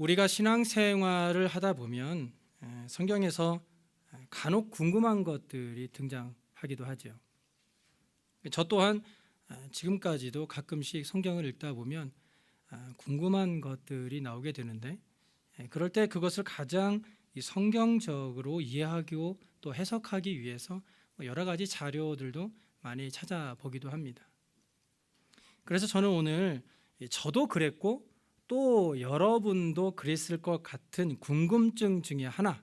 우리가 신앙생활을 하다 보면 에, 성경에서 간혹 궁금한 것들이 등장하기도 하죠. 저 또한 아, 지금까지도 가끔씩 성경을 읽다 보면 아, 궁금한 것들이 나오게 되는데 에, 그럴 때 그것을 가장 이 성경적으로 이해하고 또 해석하기 위해서 뭐 여러 가지 자료들도 많이 찾아보기도 합니다. 그래서 저는 오늘 이 저도 그랬고 또 여러분도 그랬을 것 같은 궁금증 중에 하나.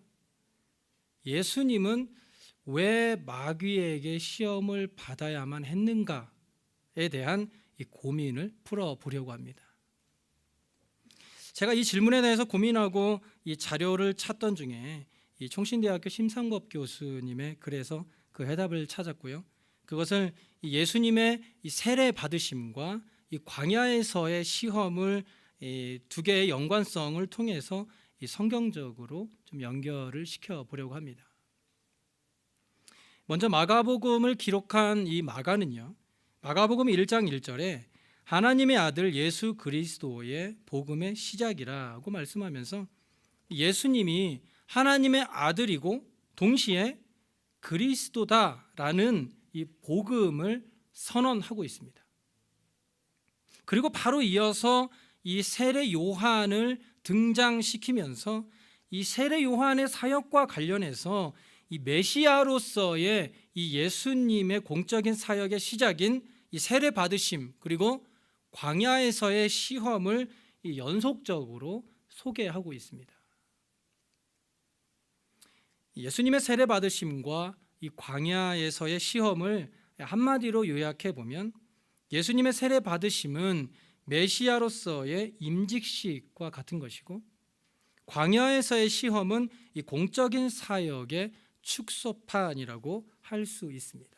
예수님은 왜 마귀에게 시험을 받아야만 했는가에 대한 이 고민을 풀어보려고 합니다. 제가 이 질문에 대해서 고민하고 이 자료를 찾던 중에 이 총신대학교 심상법 교수님의 글에서 그 해답을 찾았고요. 그것을 이 예수님의 이 세례 받으심과 이 광야에서의 시험을 이 두 개의 연관성을 통해서 이 성경적으로 좀 연결을 시켜 보려고 합니다. 먼저 마가복음을 기록한 이 마가는요. 마가복음 1장 1절에 하나님의 아들 예수 그리스도의 복음의 시작이라고 말씀하면서 예수님이 하나님의 아들이고 동시에 그리스도다라는 이 복음을 선언하고 있습니다. 그리고 바로 이어서 이 세례 요한을 등장시키면서 이 세례 요한의 사역과 관련해서 이 메시아로서의 이 예수님의 공적인 사역의 시작인 이 세례 받으심 그리고 광야에서의 시험을 이 연속적으로 소개하고 있습니다. 예수님의 세례 받으심과 이 광야에서의 시험을 한마디로 요약해 보면 예수님의 세례 받으심은 메시아로서의 임직식과 같은 것이고 광야에서의 시험은 이 공적인 사역의 축소판이라고 할 수 있습니다.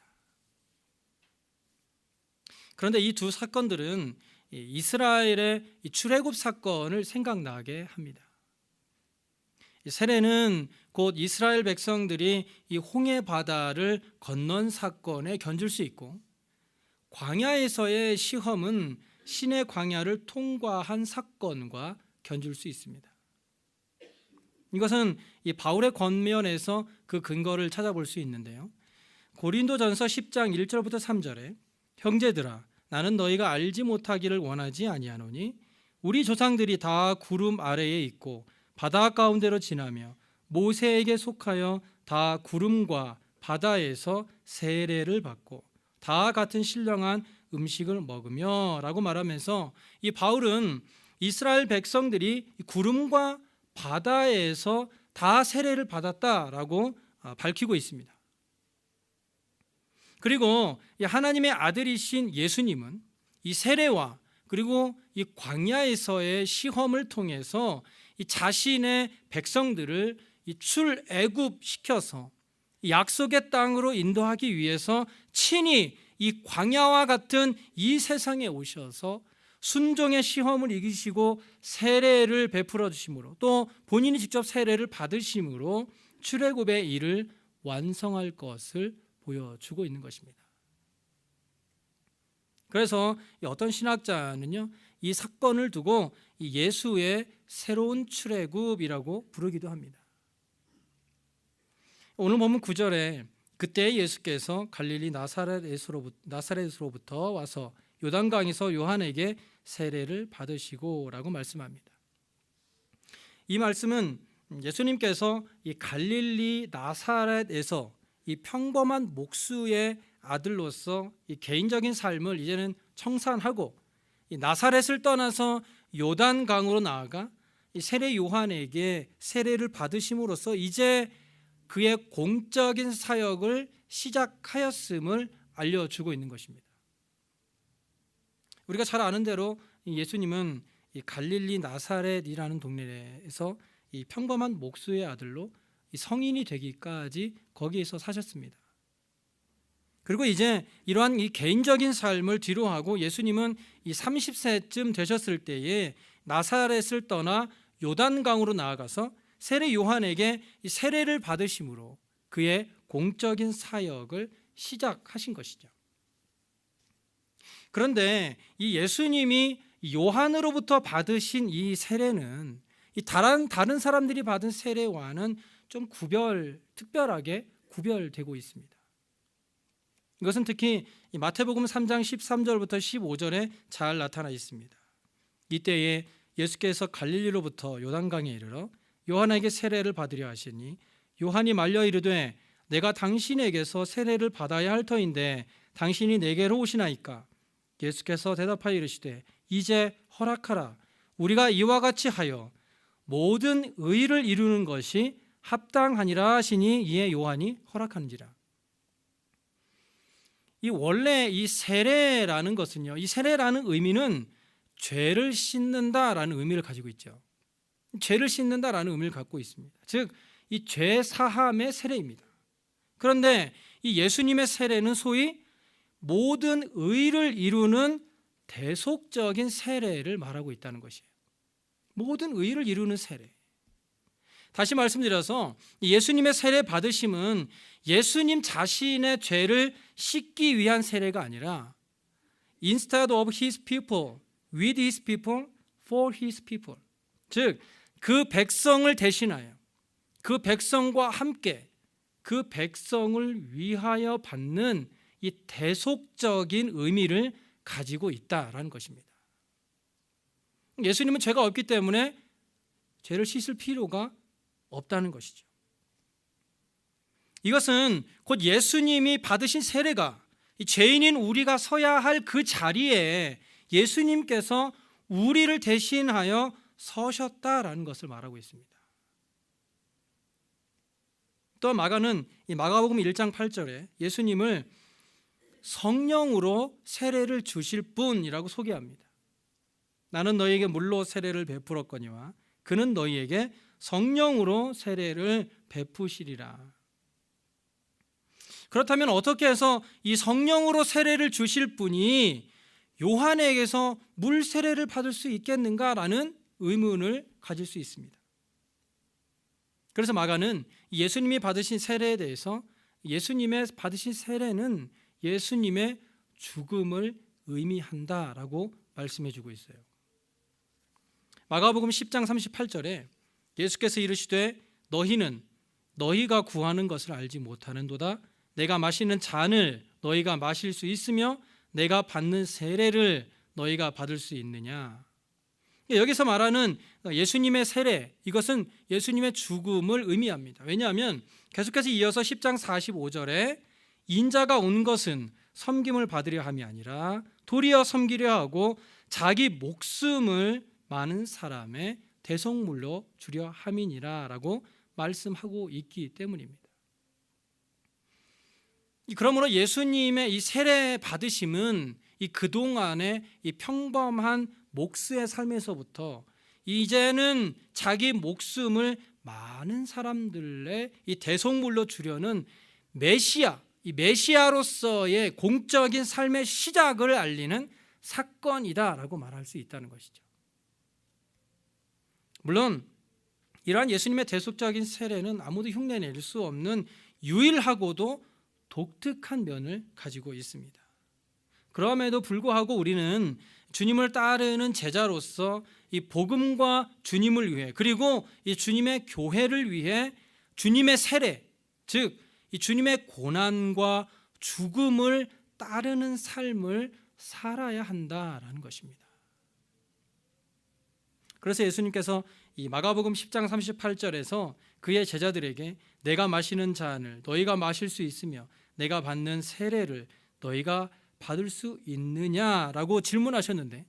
그런데 이 두 사건들은 이스라엘의 출애굽 사건을 생각나게 합니다. 세례는 곧 이스라엘 백성들이 이 홍해 바다를 건넌 사건에 견줄 수 있고 광야에서의 시험은 신의 광야를 통과한 사건과 견줄 수 있습니다. 이것은 이 바울의 권면에서 그 근거를 찾아볼 수 있는데요. 고린도전서 10장 1절부터 3절에 형제들아 나는 너희가 알지 못하기를 원하지 아니하노니 우리 조상들이 다 구름 아래에 있고 바다 가운데로 지나며 모세에게 속하여 다 구름과 바다에서 세례를 받고 다 같은 신령한 음식을 먹으며 라고 말하면서 이 바울은 이스라엘 백성들이 구름과 바다에서 다 세례를 받았다라고 아, 밝히고 있습니다. 그리고 하나님의 아들이신 예수님은 이 세례와 그리고 이 광야에서의 시험을 통해서 이 자신의 백성들을 이 출애굽 시켜서 약속의 땅으로 인도하기 위해서 친히 이 광야와 같은 이 세상에 오셔서 순종의 시험을 이기시고 세례를 베풀어 주심으로 또 본인이 직접 세례를 받으심으로 출애굽의 일을 완성할 것을 보여주고 있는 것입니다. 그래서 어떤 신학자는요 이 사건을 두고 예수의 새로운 출애굽이라고 부르기도 합니다. 오늘 보면 9절에 그때 예수께서 갈릴리 나사렛으로부터 와서 요단강에서 요한에게 세례를 받으시고라고 말씀합니다. 이 말씀은 예수님께서 이 갈릴리 나사렛에서 이 평범한 목수의 아들로서 이 개인적인 삶을 이제는 청산하고 이 나사렛을 떠나서 요단 강으로 나아가 이 세례 요한에게 세례를 받으심으로써 이제 그의 공적인 사역을 시작하였음을 알려주고 있는 것입니다. 우리가 잘 아는 대로 예수님은 이 갈릴리 나사렛이라는 동네에서 이 평범한 목수의 아들로 성인이 되기까지 거기에서 사셨습니다. 그리고 이제 이러한 이 개인적인 삶을 뒤로하고 예수님은 이 30세쯤 되셨을 때에 나사렛을 떠나 요단강으로 나아가서 세례 요한에게 세례를 받으심으로 그의 공적인 사역을 시작하신 것이죠. 그런데 이 예수님이 요한으로부터 받으신 이 세례는 이 다른 다른 사람들이 받은 세례와는 좀 구별 특별하게 구별되고 있습니다. 이것은 특히 이 마태복음 3장 13절부터 15절에 잘 나타나 있습니다. 이때에 예수께서 갈릴리로부터 요단강에 이르러 요한에게 세례를 받으려 하시니 요한이 말려 이르되 내가 당신에게서 세례를 받아야 할 터인데 당신이 내게로 오시나이까? 예수께서 대답하여 이르시되 이제 허락하라. 우리가 이와 같이 하여 모든 의를 이루는 것이 합당하니라 하시니 이에 요한이 허락하는지라. 이 원래 이 세례라는 것은요 이 세례라는 의미는 죄를 씻는다라는 의미를 가지고 있죠 죄를 씻는다라는 의미를 갖고 있습니다 즉 이 죄 사함의 세례입니다 그런데 이 예수님의 세례는 소위 모든 의를 이루는 대속적인 세례를 말하고 있다는 것이에요. 모든 의를 이루는 세례. 다시 말씀드려서 예수님의 세례 받으심은 예수님 자신의 죄를 씻기 위한 세례가 아니라 instead of his people, with his people, for his people. 즉, 그 백성을 대신하여 그 백성과 함께 그 백성을 위하여 받는 이 대속적인 의미를 가지고 있다라는 것입니다. 예수님은 죄가 없기 때문에 죄를 씻을 필요가 없다는 것이죠. 이것은 곧 예수님이 받으신 세례가 이 죄인인 우리가 서야 할 그 자리에 예수님께서 우리를 대신하여 서셨다라는 것을 말하고 있습니다. 또 마가는 이 마가복음 1장 8절에 예수님을 성령으로 세례를 주실 분이라고 소개합니다. 나는 너희에게 물로 세례를 베풀었거니와 그는 너희에게 성령으로 세례를 베푸시리라. 그렇다면 어떻게 해서 이 성령으로 세례를 주실 분이 요한에게서 물 세례를 받을 수 있겠는가라는 의문을 가질 수 있습니다. 그래서 마가는 예수님이 받으신 세례에 대해서 예수님의 받으신 세례는 예수님의 죽음을 의미한다라고 말씀해 주고 있어요. 마가복음 10장 38절에 예수께서 이르시되 너희는 너희가 구하는 것을 알지 못하는도다 내가 마시는 잔을 너희가 마실 수 있으며 내가 받는 세례를 너희가 받을 수 있느냐 여기서 말하는 예수님의 세례 이것은 예수님의 죽음을 의미합니다. 왜냐하면 계속해서 이어서 10장 45절에 인자가 온 것은 섬김을 받으려 함이 아니라 도리어 섬기려 하고 자기 목숨을 많은 사람의 대성물로 주려 함이니라라고 말씀하고 있기 때문입니다. 그러므로 예수님의 이 세례 받으심은 이 그동안의 이 평범한 목수의 삶에서부터 이제는 자기 목숨을 많은 사람들의 이 대속물로 주려는 메시아, 이 메시아로서의 공적인 삶의 시작을 알리는 사건이다라고 말할 수 있다는 것이죠. 물론 이러한 예수님의 대속적인 세례는 아무도 흉내낼 수 없는 유일하고도 독특한 면을 가지고 있습니다. 그럼에도 불구하고 우리는 주님을 따르는 제자로서 이 복음과 주님을 위해 그리고 이 주님의 교회를 위해 주님의 세례 즉 이 주님의 고난과 죽음을 따르는 삶을 살아야 한다라는 것입니다. 그래서 예수님께서 이 마가복음 10장 38절에서 그의 제자들에게 내가 마시는 잔을 너희가 마실 수 있으며 내가 받는 세례를 너희가 받을 수 있느냐라고 질문하셨는데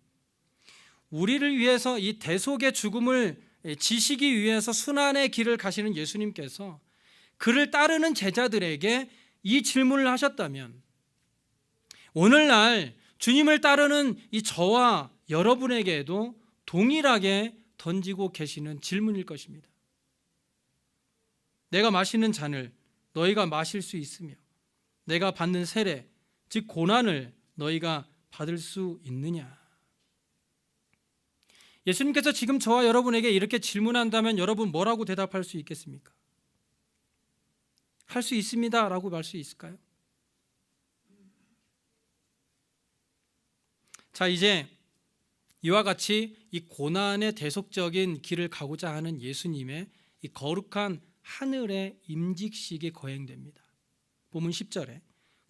우리를 위해서 이 대속의 죽음을 지시기 위해서 순환의 길을 가시는 예수님께서 그를 따르는 제자들에게 이 질문을 하셨다면 오늘날 주님을 따르는 이 저와 여러분에게도 동일하게 던지고 계시는 질문일 것입니다. 내가 마시는 잔을 너희가 마실 수 있으며 내가 받는 세례 즉 고난을 너희가 받을 수 있느냐? 예수님께서 지금 저와 여러분에게 이렇게 질문한다면 여러분 뭐라고 대답할 수 있겠습니까? 할 수 있습니다라고 말 수 있을까요? 자, 이제 이와 같이 이 고난의 대속적인 길을 가고자 하는 예수님의 이 거룩한 하늘의 임직식이 거행됩니다. 본문 10절에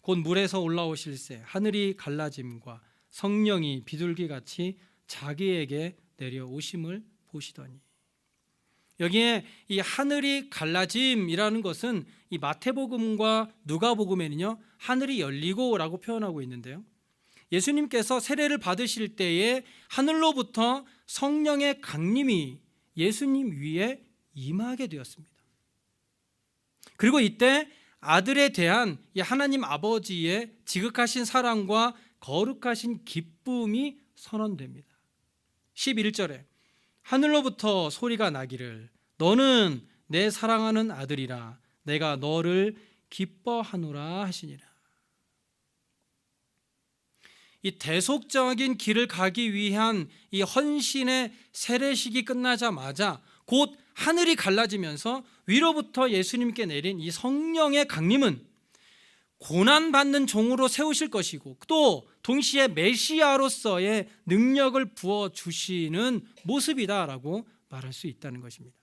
곧 물에서 올라오실새 하늘이 갈라짐과 성령이 비둘기 같이 자기에게 내려오심을 보시더니 여기에 이 하늘이 갈라짐이라는 것은 이 마태복음과 누가복음에는요 하늘이 열리고라고 표현하고 있는데요. 예수님께서 세례를 받으실 때에 하늘로부터 성령의 강림이 예수님 위에 임하게 되었습니다. 그리고 이때 아들에 대한 이 하나님 아버지의 지극하신 사랑과 거룩하신 기쁨이 선언됩니다. 11절에 하늘로부터 소리가 나기를 너는 내 사랑하는 아들이라 내가 너를 기뻐하노라 하시니라. 이 대속적인 길을 가기 위한 이 헌신의 세례식이 끝나자마자 곧 하늘이 갈라지면서 위로부터 예수님께 내린 이 성령의 강림은 고난받는 종으로 세우실 것이고 또 동시에 메시아로서의 능력을 부어 주시는 모습이다라고 말할 수 있다는 것입니다.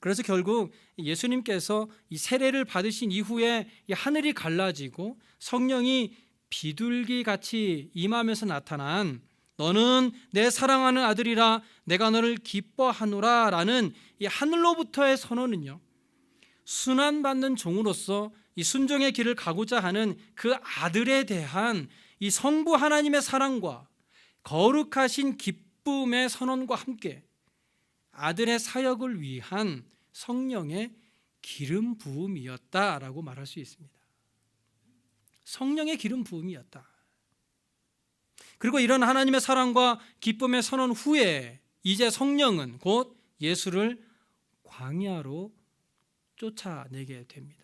그래서 결국 예수님께서 이 세례를 받으신 이후에 이 하늘이 갈라지고 성령이 비둘기 같이 임하면서 나타난 너는 내 사랑하는 아들이라 내가 너를 기뻐하노라라는 이 하늘로부터의 선언은요. 순환 받는 종으로서 이 순종의 길을 가고자 하는 그 아들에 대한 이 성부 하나님의 사랑과 거룩하신 기쁨의 선언과 함께 아들의 사역을 위한 성령의 기름 부음이었다라고 말할 수 있습니다. 성령의 기름 부음이었다. 그리고 이런 하나님의 사랑과 기쁨의 선언 후에 이제 성령은 곧 예수를 광야로 쫓아내게 됩니다.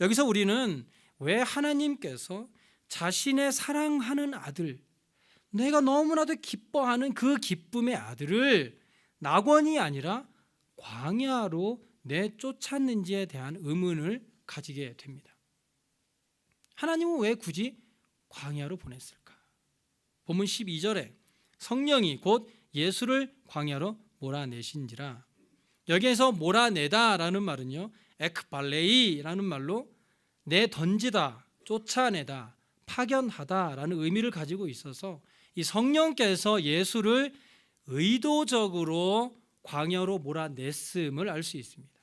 여기서 우리는 왜 하나님께서 자신의 사랑하는 아들, 내가 너무나도 기뻐하는 그 기쁨의 아들을 낙원이 아니라 광야로 내쫓았는지에 대한 의문을 가지게 됩니다. 하나님은 왜 굳이 광야로 보냈을까? 본문 12절에 성령이 곧 예수를 광야로 몰아내신지라 여기에서 몰아내다라는 말은요 에크발레이라는 말로 내 던지다 쫓아내다 파견하다라는 의미를 가지고 있어서 이 성령께서 예수를 의도적으로 광야로 몰아냈음을 알 수 있습니다.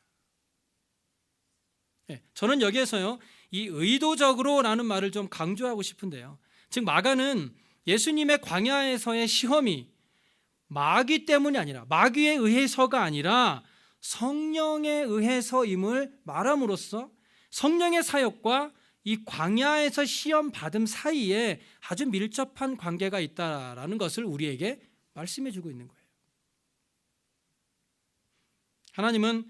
네, 저는 여기에서요 이 의도적으로라는 말을 좀 강조하고 싶은데요. 즉 마가는 예수님의 광야에서의 시험이 마귀 때문이 아니라 마귀에 의해서가 아니라 성령에 의해서임을 말함으로써 성령의 사역과 이 광야에서 시험 받음 사이에 아주 밀접한 관계가 있다라는 것을 우리에게 말씀해 주고 있는 거예요. 하나님은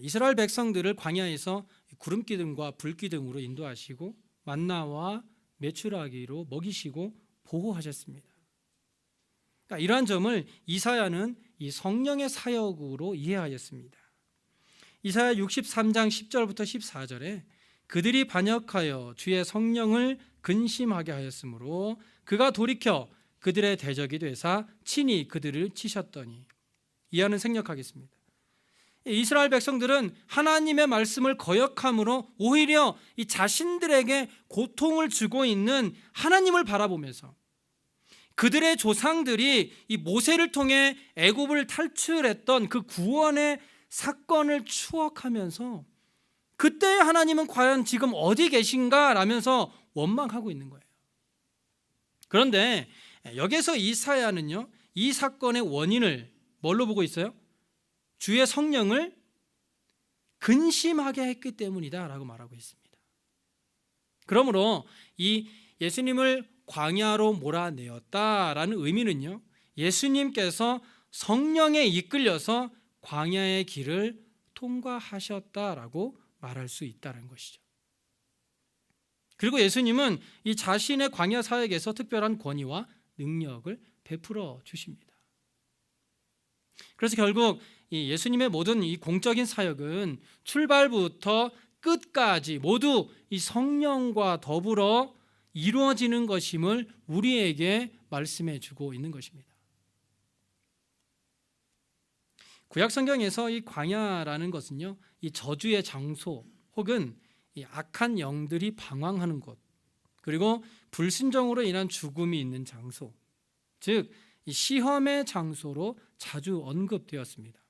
이스라엘 백성들을 광야에서 구름 기둥과 불 기둥으로 인도하시고 만나와 메추라기로 먹이시고 보호하셨습니다. 그러니까 이러한 점을 이사야는 이 성령의 사역으로 이해하였습니다. 이사야 63장 10절부터 14절에 그들이 반역하여 주의 성령을 근심하게 하였으므로 그가 돌이켜 그들의 대적이 되사 친히 그들을 치셨더니 이하는 생략하겠습니다. 이스라엘 백성들은 하나님의 말씀을 거역함으로 오히려 이 자신들에게 고통을 주고 있는 하나님을 바라보면서 그들의 조상들이 이 모세를 통해 애굽을 탈출했던 그 구원의 사건을 추억하면서 그때 하나님은 과연 지금 어디 계신가 라면서 원망하고 있는 거예요. 그런데 여기서 이사야는요, 이 사건의 원인을 뭘로 보고 있어요? 주의 성령을 근심하게 했기 때문이다라고 말하고 있습니다. 그러므로 이 예수님을 광야로 몰아내었다라는 의미는요. 예수님께서 성령에 이끌려서 광야의 길을 통과하셨다라고 말할 수 있다는 것이죠. 그리고 예수님은 이 자신의 광야 사역에서 특별한 권위와 능력을 베풀어 주십니다. 그래서 결국 이 예수님의 모든 이 공적인 사역은 출발부터 끝까지 모두 이 성령과 더불어 이루어지는 것임을 우리에게 말씀해 주고 있는 것입니다. 구약 성경에서 이 광야라는 것은요, 이 저주의 장소 혹은 이 악한 영들이 방황하는 곳, 그리고 불순종으로 인한 죽음이 있는 장소, 즉 이 시험의 장소로 자주 언급되었습니다.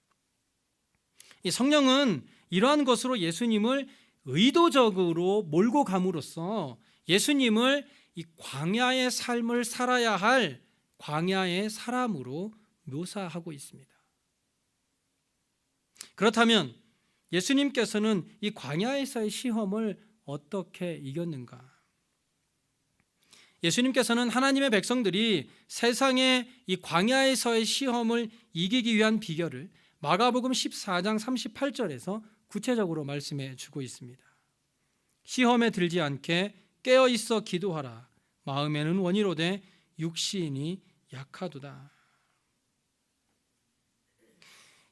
이 성령은 이러한 것으로 예수님을 의도적으로 몰고 감으로써 예수님을 이 광야의 삶을 살아야 할 광야의 사람으로 묘사하고 있습니다. 그렇다면 예수님께서는 이 광야에서의 시험을 어떻게 이겼는가? 예수님께서는 하나님의 백성들이 세상의 이 광야에서의 시험을 이기기 위한 비결을 마가복음 14장 38절에서 구체적으로 말씀해 주고 있습니다. 시험에 들지 않게 깨어 있어 기도하라. 마음에는 원이로되 육신이 약하도다.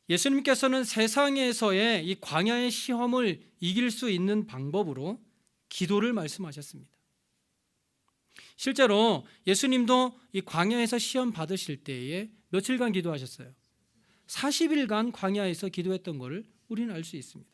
예수님께서는 세상에서의 이 광야의 시험을 이길 수 있는 방법으로 기도를 말씀하셨습니다. 실제로 예수님도 이 광야에서 시험 받으실 때에 며칠간 기도하셨어요. 40일간 광야에서 기도했던 것을 우리는 알 수 있습니다.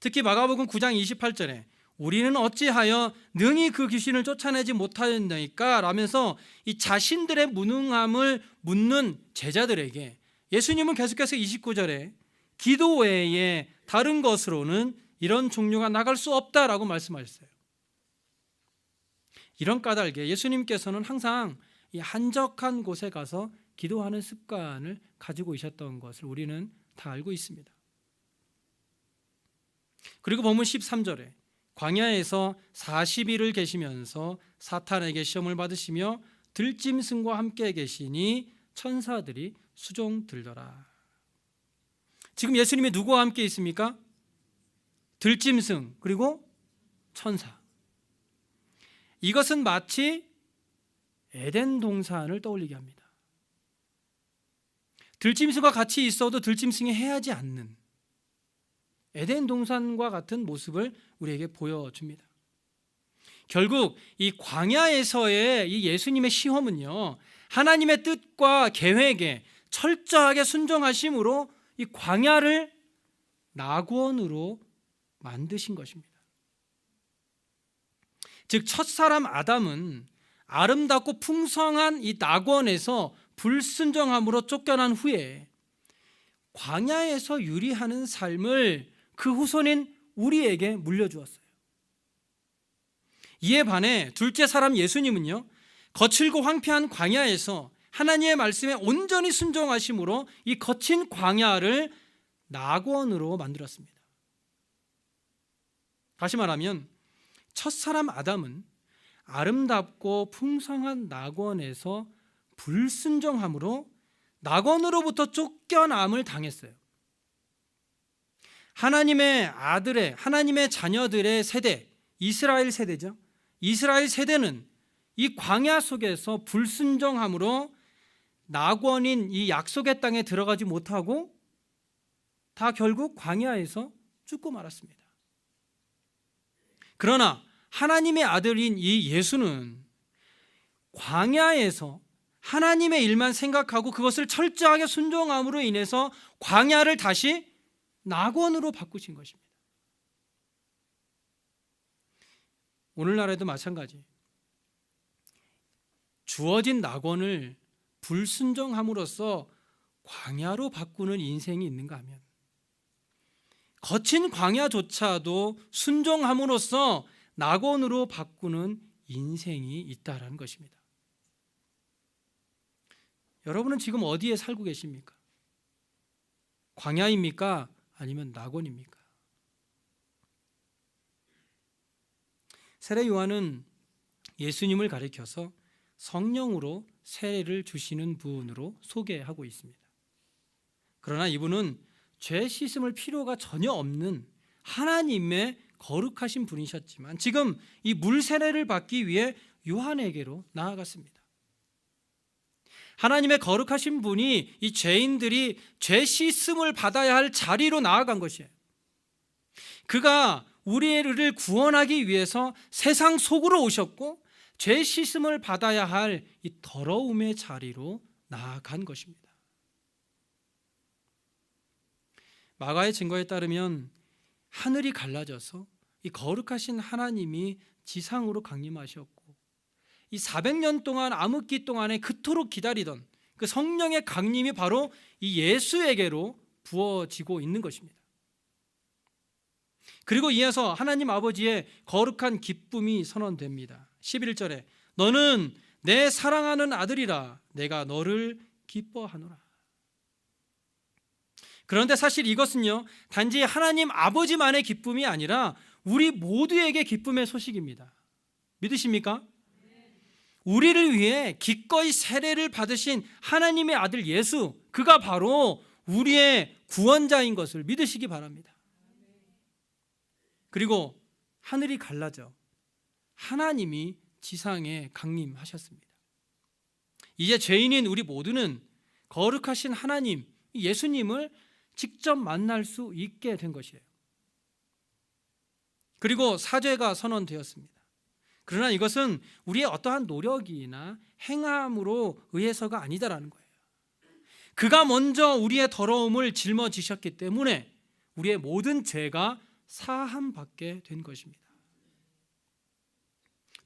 특히 마가복음 9장 28절에 우리는 어찌하여 능히 그 귀신을 쫓아내지 못하였나이까 라면서 이 자신들의 무능함을 묻는 제자들에게 예수님은 계속해서 29절에 기도 외에 다른 것으로는 이런 종류가 나갈 수 없다라고 말씀하셨어요. 이런 까닭에 예수님께서는 항상 이 한적한 곳에 가서 기도하는 습관을 가지고 있었던 것을 우리는 다 알고 있습니다. 그리고 본문 13절에 광야에서 40일을 계시면서 사탄에게 시험을 받으시며 들짐승과 함께 계시니 천사들이 수종 들더라. 지금 예수님이 누구와 함께 있습니까? 들짐승 그리고 천사. 이것은 마치 에덴 동산을 떠올리게 합니다. 들짐승과 같이 있어도 들짐승이 해하지 않는 에덴 동산과 같은 모습을 우리에게 보여줍니다. 결국 이 광야에서의 이 예수님의 시험은요 하나님의 뜻과 계획에 철저하게 순종하심으로 이 광야를 낙원으로 만드신 것입니다. 즉 첫사람 아담은 아름답고 풍성한 이 낙원에서 불순종함으로 쫓겨난 후에 광야에서 유리하는 삶을 그 후손인 우리에게 물려주었어요. 이에 반해 둘째 사람 예수님은요, 거칠고 황폐한 광야에서 하나님의 말씀에 온전히 순종하심으로 이 거친 광야를 낙원으로 만들었습니다. 다시 말하면 첫사람 아담은 아름답고 풍성한 낙원에서 불순종함으로 낙원으로부터 쫓겨남을 당했어요. 하나님의 아들의 하나님의 자녀들의 세대 이스라엘 세대죠. 이스라엘 세대는 이 광야 속에서 불순종함으로 낙원인 이 약속의 땅에 들어가지 못하고 다 결국 광야에서 죽고 말았습니다. 그러나 하나님의 아들인 이 예수는 광야에서 하나님의 일만 생각하고 그것을 철저하게 순종함으로 인해서 광야를 다시 낙원으로 바꾸신 것입니다. 오늘날에도 마찬가지. 주어진 낙원을 불순종함으로써 광야로 바꾸는 인생이 있는가 하면 거친 광야조차도 순종함으로써 낙원으로 바꾸는 인생이 있다라는 것입니다. 여러분은 지금 어디에 살고 계십니까? 광야입니까? 아니면 낙원입니까? 세례 요한은 예수님을 가리켜서 성령으로 세례를 주시는 분으로 소개하고 있습니다. 그러나 이분은 죄 씻음을 필요가 전혀 없는 하나님의 거룩하신 분이셨지만 지금 이 물 세례를 받기 위해 요한에게로 나아갔습니다. 하나님의 거룩하신 분이 이 죄인들이 죄 씻음을 받아야 할 자리로 나아간 것이에요. 그가 우리를 구원하기 위해서 세상 속으로 오셨고 죄 씻음을 받아야 할 이 더러움의 자리로 나아간 것입니다. 마가의 증거에 따르면 하늘이 갈라져서 이 거룩하신 하나님이 지상으로 강림하셨고 이 400년 동안 암흑기 동안에 그토록 기다리던 그 성령의 강림이 바로 이 예수에게로 부어지고 있는 것입니다. 그리고 이어서 하나님 아버지의 거룩한 기쁨이 선언됩니다. 11절에 너는 내 사랑하는 아들이라 내가 너를 기뻐하노라. 그런데 사실 이것은요, 단지 하나님 아버지만의 기쁨이 아니라 우리 모두에게 기쁨의 소식입니다. 믿으십니까? 우리를 위해 기꺼이 세례를 받으신 하나님의 아들 예수, 그가 바로 우리의 구원자인 것을 믿으시기 바랍니다. 그리고 하늘이 갈라져 하나님이 지상에 강림하셨습니다. 이제 죄인인 우리 모두는 거룩하신 하나님, 예수님을 직접 만날 수 있게 된 것이에요. 그리고 사죄가 선언되었습니다. 그러나 이것은 우리의 어떠한 노력이나 행함으로 의해서가 아니다라는 거예요. 그가 먼저 우리의 더러움을 짊어지셨기 때문에 우리의 모든 죄가 사함 받게 된 것입니다.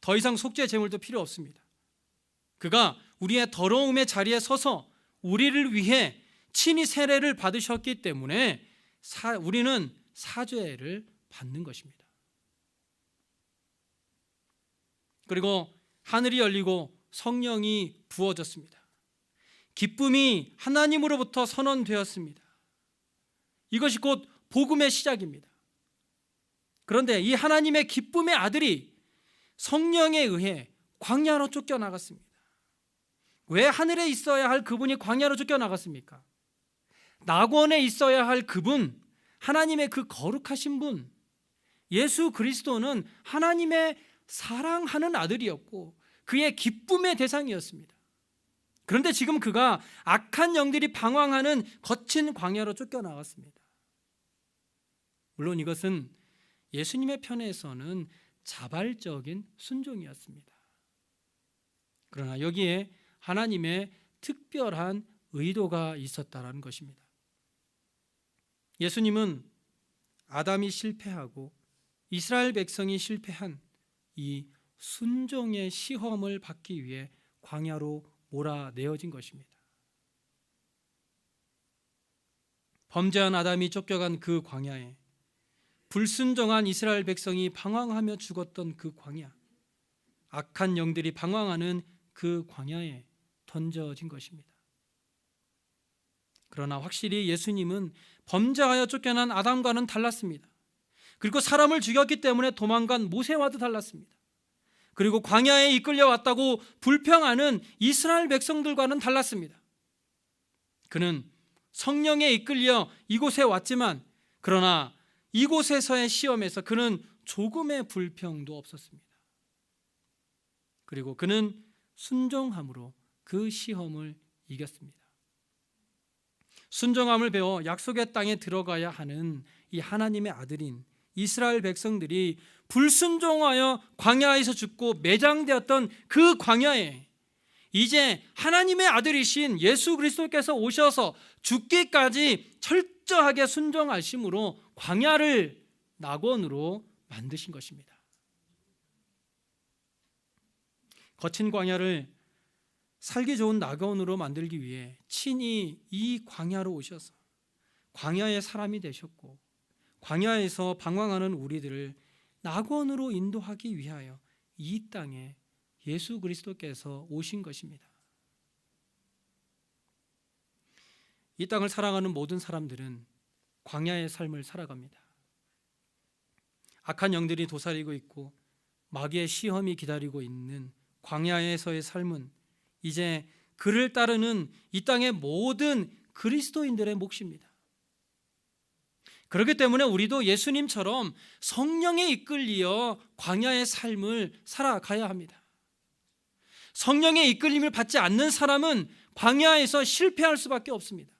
더 이상 속죄 제물도 필요 없습니다. 그가 우리의 더러움의 자리에 서서 우리를 위해 친히 세례를 받으셨기 때문에 사, 우리는 사죄를 받는 것입니다. 그리고 하늘이 열리고 성령이 부어졌습니다. 기쁨이 하나님으로부터 선언되었습니다. 이것이 곧 복음의 시작입니다. 그런데 이 하나님의 기쁨의 아들이 성령에 의해 광야로 쫓겨나갔습니다. 왜 하늘에 있어야 할 그분이 광야로 쫓겨나갔습니까? 낙원에 있어야 할 그분, 하나님의 그 거룩하신 분, 예수 그리스도는 하나님의 사랑하는 아들이었고 그의 기쁨의 대상이었습니다. 그런데 지금 그가 악한 영들이 방황하는 거친 광야로 쫓겨나갔습니다. 물론 이것은 예수님의 편에서는 자발적인 순종이었습니다. 그러나 여기에 하나님의 특별한 의도가 있었다라는 것입니다. 예수님은 아담이 실패하고 이스라엘 백성이 실패한 이 순종의 시험을 받기 위해 광야로 몰아내어진 것입니다. 범죄한 아담이 쫓겨간 그 광야에 불순종한 이스라엘 백성이 방황하며 죽었던 그 광야, 악한 영들이 방황하는 그 광야에 던져진 것입니다. 그러나 확실히 예수님은 범죄하여 쫓겨난 아담과는 달랐습니다. 그리고 사람을 죽였기 때문에 도망간 모세와도 달랐습니다. 그리고 광야에 이끌려 왔다고 불평하는 이스라엘 백성들과는 달랐습니다. 그는 성령에 이끌려 이곳에 왔지만 그러나 이곳에서의 시험에서 그는 조금의 불평도 없었습니다. 그리고 그는 순종함으로 그 시험을 이겼습니다. 순종함을 배워 약속의 땅에 들어가야 하는 이 하나님의 아들인 이스라엘 백성들이 불순종하여 광야에서 죽고 매장되었던 그 광야에 이제 하나님의 아들이신 예수 그리스도께서 오셔서 죽기까지 철저하게 순종하심으로 광야를 낙원으로 만드신 것입니다. 거친 광야를 살기 좋은 낙원으로 만들기 위해 친히 이 광야로 오셔서 광야의 사람이 되셨고 광야에서 방황하는 우리들을 낙원으로 인도하기 위하여 이 땅에 예수 그리스도께서 오신 것입니다. 이 땅을 사랑하는 모든 사람들은 광야의 삶을 살아갑니다. 악한 영들이 도사리고 있고 마귀의 시험이 기다리고 있는 광야에서의 삶은 이제 그를 따르는 이 땅의 모든 그리스도인들의 몫입니다. 그렇기 때문에 우리도 예수님처럼 성령에 이끌리어 광야의 삶을 살아가야 합니다. 성령의 이끌림을 받지 않는 사람은 광야에서 실패할 수밖에 없습니다.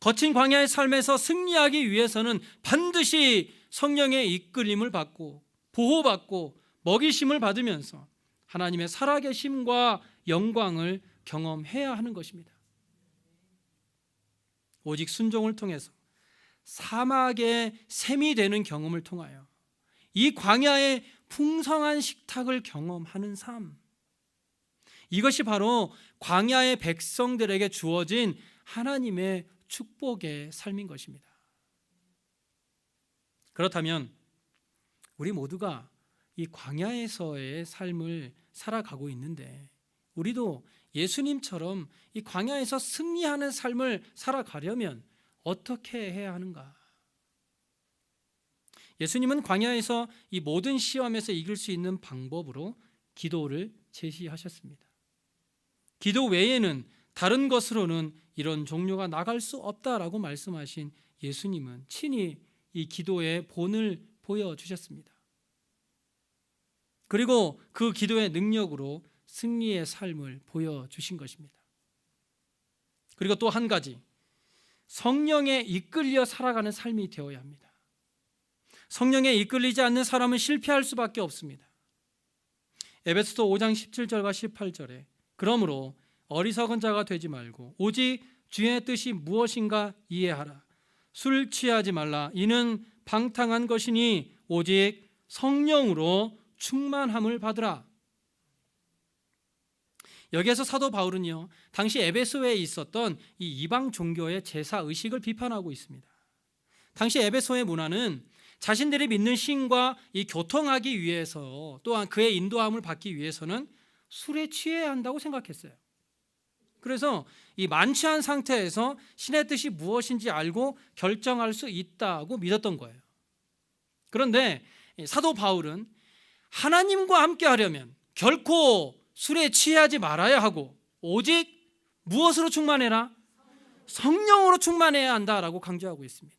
거친 광야의 삶에서 승리하기 위해서는 반드시 성령의 이끌림을 받고 보호받고 먹이심을 받으면서 하나님의 살아계심과 영광을 경험해야 하는 것입니다. 오직 순종을 통해서 사막의 샘이 되는 경험을 통하여 이 광야의 풍성한 식탁을 경험하는 삶. 이것이 바로 광야의 백성들에게 주어진 하나님의 축복의 삶인 것입니다. 그렇다면 우리 모두가 이 광야에서의 삶을 살아가고 있는데 우리도 예수님처럼 이 광야에서 승리하는 삶을 살아가려면 어떻게 해야 하는가? 예수님은 광야에서 이 모든 시험에서 이길 수 있는 방법으로 기도를 제시하셨습니다. 기도 외에는 다른 것으로는 이런 종류가 나갈 수 없다라고 말씀하신 예수님은 친히 이 기도의 본을 보여주셨습니다. 그리고 그 기도의 능력으로 승리의 삶을 보여주신 것입니다. 그리고 또 한 가지, 성령에 이끌려 살아가는 삶이 되어야 합니다. 성령에 이끌리지 않는 사람은 실패할 수밖에 없습니다. 에베소서 5장 17절과 18절에 그러므로 어리석은 자가 되지 말고 오직 주의 뜻이 무엇인가 이해하라. 술 취하지 말라. 이는 방탕한 것이니 오직 성령으로 충만함을 받으라. 여기에서 사도 바울은요, 당시 에베소에 있었던 이 이방 종교의 제사 의식을 비판하고 있습니다. 당시 에베소의 문화는 자신들이 믿는 신과 이 교통하기 위해서 또한 그의 인도함을 받기 위해서는 술에 취해야 한다고 생각했어요. 그래서 이 만취한 상태에서 신의 뜻이 무엇인지 알고 결정할 수 있다고 믿었던 거예요. 그런데 사도 바울은 하나님과 함께 하려면 결코 술에 취하지 말아야 하고 오직 무엇으로 충만해라? 성령으로 충만해야 한다라고 강조하고 있습니다.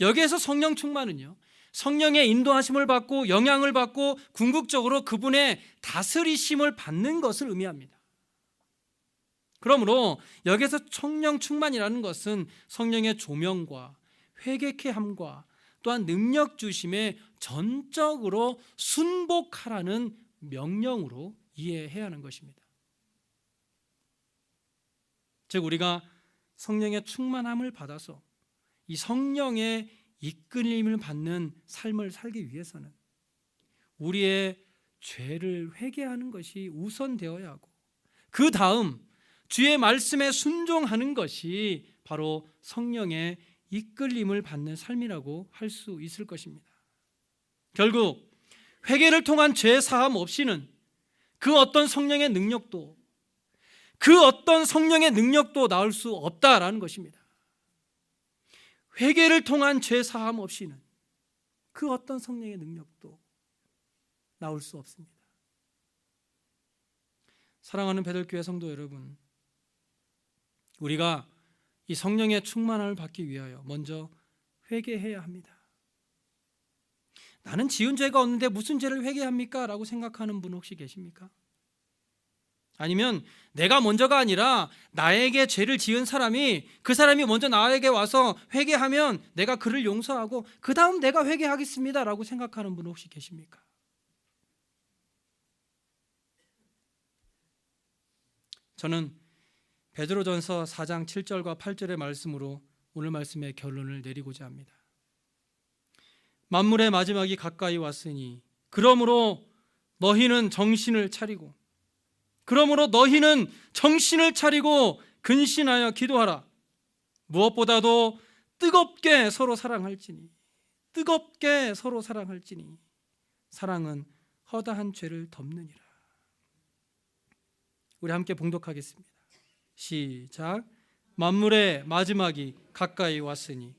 여기에서 성령 충만은요. 성령의 인도하심을 받고 영향을 받고 궁극적으로 그분의 다스리심을 받는 것을 의미합니다. 그러므로 여기서 성령 충만이라는 것은 성령의 조명과 회개케 함과 또한 능력 주심에 전적으로 순복하라는 명령으로 이해해야 하는 것입니다. 즉 우리가 성령의 충만함을 받아서 이 성령의 이끌림을 받는 삶을 살기 위해서는 우리의 죄를 회개하는 것이 우선되어야 하고 그 다음 주의 말씀에 순종하는 것이 바로 성령의 이끌림을 받는 삶이라고 할 수 있을 것입니다. 결국 회개를 통한 죄 사함 없이는 그 어떤 성령의 능력도 그 어떤 성령의 능력도 나올 수 없다라는 것입니다. 회개를 통한 죄 사함 없이는 그 어떤 성령의 능력도 나올 수 없습니다. 사랑하는 배들교회 성도 여러분, 우리가 이 성령의 충만함을 받기 위하여 먼저 회개해야 합니다. 나는 지은 죄가 없는데 무슨 죄를 회개합니까? 라고 생각하는 분 혹시 계십니까? 아니면 내가 먼저가 아니라 나에게 죄를 지은 사람이 그 사람이 먼저 나에게 와서 회개하면 내가 그를 용서하고 그 다음 내가 회개하겠습니다 라고 생각하는 분 혹시 계십니까? 저는 베드로전서 4장 7절과 8절의 말씀으로 오늘 말씀의 결론을 내리고자 합니다. 만물의 마지막이 가까이 왔으니 그러므로 너희는 정신을 차리고 그러므로 너희는 정신을 차리고 근신하여 기도하라. 무엇보다도 뜨겁게 서로 사랑할지니 뜨겁게 서로 사랑할지니 사랑은 허다한 죄를 덮느니라. 우리 함께 봉독하겠습니다. 시작. 만물의 마지막이 가까이 왔으니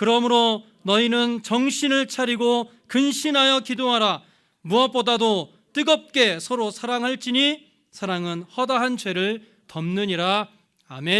그러므로 너희는 정신을 차리고 근신하여 기도하라. 무엇보다도 뜨겁게 서로 사랑할지니 사랑은 허다한 죄를 덮느니라. 아멘.